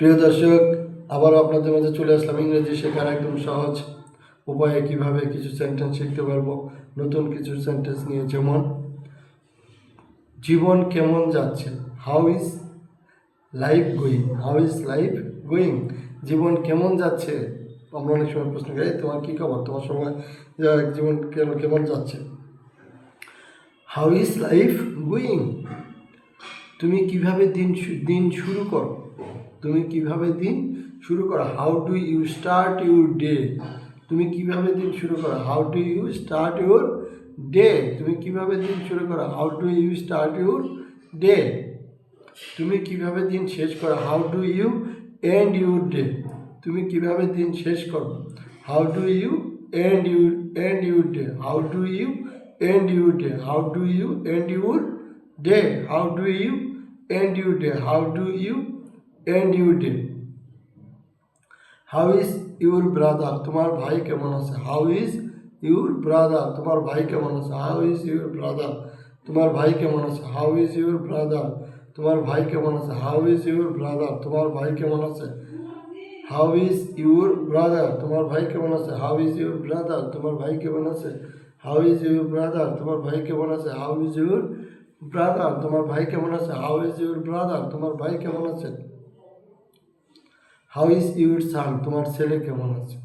প্রিয় দর্শক, আবারও আপনাদের মাঝে চলে আসলাম ইংরেজি শেখার একদম সহজ উপায়ে কীভাবে কিছু সেন্টেন্স শিখতে পারব, নতুন কিছু সেন্টেন্স নিয়ে। যেমন, জীবন কেমন যাচ্ছে? How is life going how is life going জীবন কেমন যাচ্ছে? আমরা অনেক সময় প্রশ্ন করি তোমার কী খবর? তোমার সময় জীবন কেমন কেমন যাচ্ছে? হাউ ইজ লাইফ গোয়িং তুমি কীভাবে দিন দিন শুরু করো? তুমি কীভাবে দিন শুরু করো? How do you start your day তুমি কীভাবে দিন শুরু করো? How do you start your day তুমি কীভাবে দিন শুরু করো? How do you start your day তুমি কীভাবে দিন শেষ করো? How do you end your day তুমি কীভাবে দিন শেষ করো? How do you end your end your day how do you end your day how do you end your day how do you end your day how do you end your day how is your brother তোমার ভাই কেমন আছে how is your brother তোমার ভাই কেমন আছে how is your brother তোমার ভাই কেমন আছে হাউ ইজ ইউর ব্রাদার তোমার ভাই কেমন আছে হাউ ইজ ইউর ব্রাদার তোমার ভাই কেমন আছে হাউ ইজ ইউর ব্রাদার তোমার ভাই কেমন আছে হাউ ইজ ইউর ব্রাদার তোমার ভাই কেমন আছে হাউ ইজ ইউর ব্রাদার তোমার ভাই কেমন আছে হাউ ইজ ইউর ব্রাদার তোমার ভাই কেমন আছে হাউ ইজ ইউর ব্রাদার তোমার ভাই কেমন আছে হাউ ইজ ইউর সান তোমার ছেলে কেমন আছে?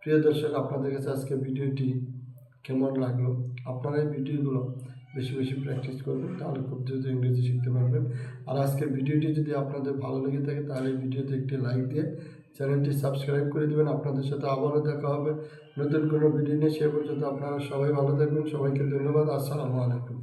প্রিয় দর্শক, আপনাদের কাছে আজকে ভিডিওটি কেমন লাগল? আপনারা এই ভিডিওগুলো বেশি বেশি প্র্যাকটিস করবেন, তাহলে খুব দ্রুত ইংরেজি শিখতে পারবেন। আর আজকের ভিডিওটি যদি আপনাদের ভালো লেগে থাকে, তাহলে ভিডিওতে একটি লাইক দিয়ে চ্যানেলটি সাবস্ক্রাইব করে দেবেন। আপনাদের সাথে আবারও দেখা হবে। নতুন কোনো ভিডিও নিয়ে, সে পর্যন্ত আপনারা সবাই ভালো থাকবেন। সবাইকে ধন্যবাদ। আসসালামু আলাইকুম।